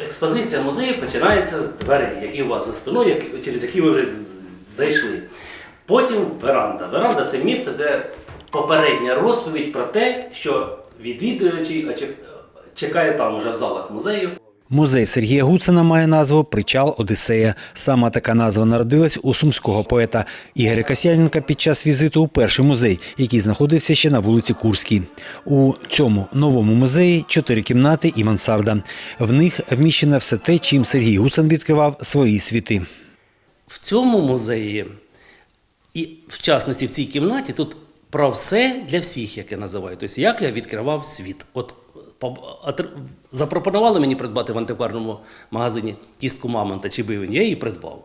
експозиція музею починається з дверей, які у вас за спиною, які- через які ви вже зайшли. Потім веранда. Веранда це місце, де попередня розповідь про те, що відвідувачі чекає там уже в залах музею. Музей Сергія Гуцина має назву Причал Одіссея. Саме така назва народилась у сумського поета Ігоря Касяненка під час візиту у перший музей, який знаходився ще на вулиці Курській. У цьому новому музеї чотири кімнати і мансарда. В них вміщено все те, чим Сергій Гуцин відкривав свої світи. В цьому музеї, і в частності в цій кімнаті, тут про все для всіх, як я називаю. Тобто, як я відкривав світ. От запропонували мені придбати в антикварному магазині кістку мамонта чи бивень, я її придбав.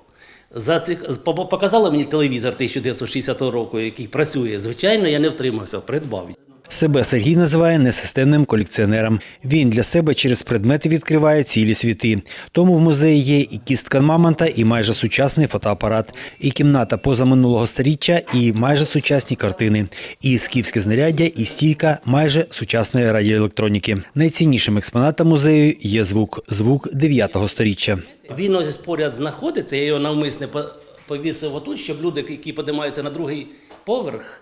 За цих по- показали мені телевізор 1960 року, який працює. Звичайно, я не втримався, придбав. Себе Сергій називає несистемним колекціонером. Він для себе через предмети відкриває цілі світи. Тому в музеї є і кістка мамонта, і майже сучасний фотоапарат, і кімната позаминулого сторіччя, і майже сучасні картини, і скіфське знаряддя, і стійка майже сучасної радіоелектроніки. Найціннішим експонатом музею є звук звук 9-го сторіччя. Він ось поряд знаходиться, я його навмисне по- повісив отут, щоб люди, які піднімаються на другий поверх,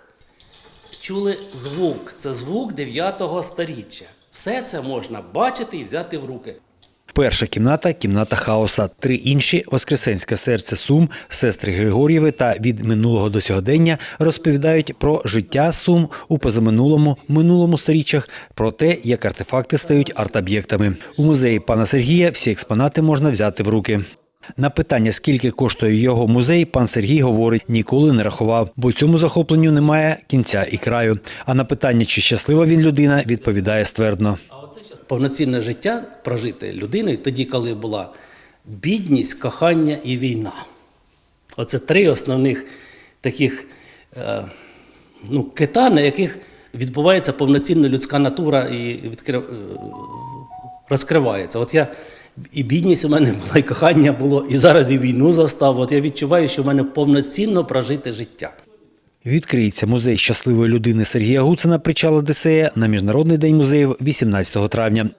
чули звук. Це звук 9-го сторіччя. Все це можна бачити і взяти в руки. Перша кімната кімната хаоса. Три інші Воскресенське серце Сум, сестри Григор'єви та від минулого до сьогодення розповідають про життя Сум у позаминулому минулому сторіччях, про те, як артефакти стають арт-об'єктами. У музеї пана Сергія всі експонати можна взяти в руки. На питання, скільки коштує його музей, пан Сергій говорить, ніколи не рахував, бо цьому захопленню немає кінця і краю. А на питання, чи щаслива він людина, відповідає ствердно. Повноцінне життя прожити людиною тоді, коли була бідність, кохання і війна. Оце три основних таких е, ну, кита, на яких відбувається повноцінна людська натура і відкрив, е, розкривається. От я і бідність у мене була, і кохання було, і зараз і війну застав. От я відчуваю, що в мене повноцінно прожите життя. Відкриється музей щасливої людини Сергія Гуцина причала Одесея на Міжнародний день музеїв 18 травня.